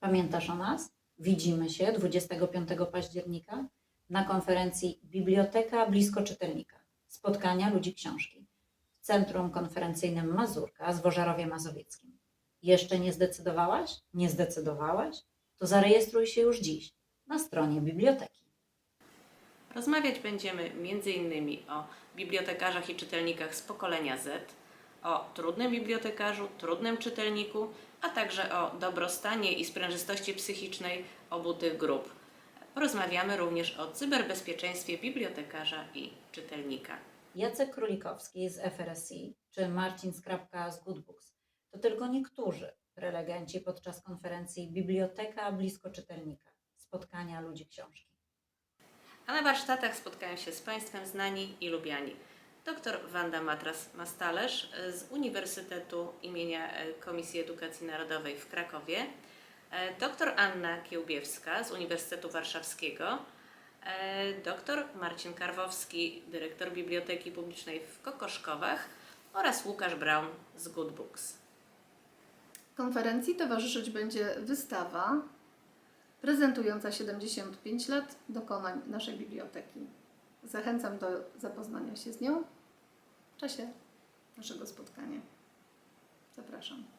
Pamiętasz o nas? Widzimy się 25 października na konferencji Biblioteka blisko czytelnika. Spotkania ludzi książki w Centrum Konferencyjnym Mazurka z Wożarowie Mazowieckim. Jeszcze nie zdecydowałaś? Nie zdecydowałaś? To zarejestruj się już dziś na stronie biblioteki. Rozmawiać będziemy m.in. o bibliotekarzach i czytelnikach z pokolenia Z, o trudnym bibliotekarzu, trudnym czytelniku, a także o dobrostanie i sprężystości psychicznej obu tych grup. Porozmawiamy również o cyberbezpieczeństwie bibliotekarza i czytelnika. Jacek Królikowski z FRSI czy Marcin Skrapka z Goodbooks to tylko niektórzy prelegenci podczas konferencji Biblioteka blisko czytelnika. Spotkania ludzi książki. A na warsztatach spotkają się z Państwem znani i lubiani. Dr Wanda Matras-Mastalerz z Uniwersytetu imienia e, Komisji Edukacji Narodowej w Krakowie, e, dr Anna Kiełbiewska z Uniwersytetu Warszawskiego, e, dr Marcin Karwowski, dyrektor Biblioteki Publicznej w Kokoszkowach oraz Łukasz Braun z Good Books. Konferencji towarzyszyć będzie wystawa prezentująca 75 lat dokonań naszej biblioteki. Zachęcam do zapoznania się z nią czasie naszego spotkania. Zapraszam.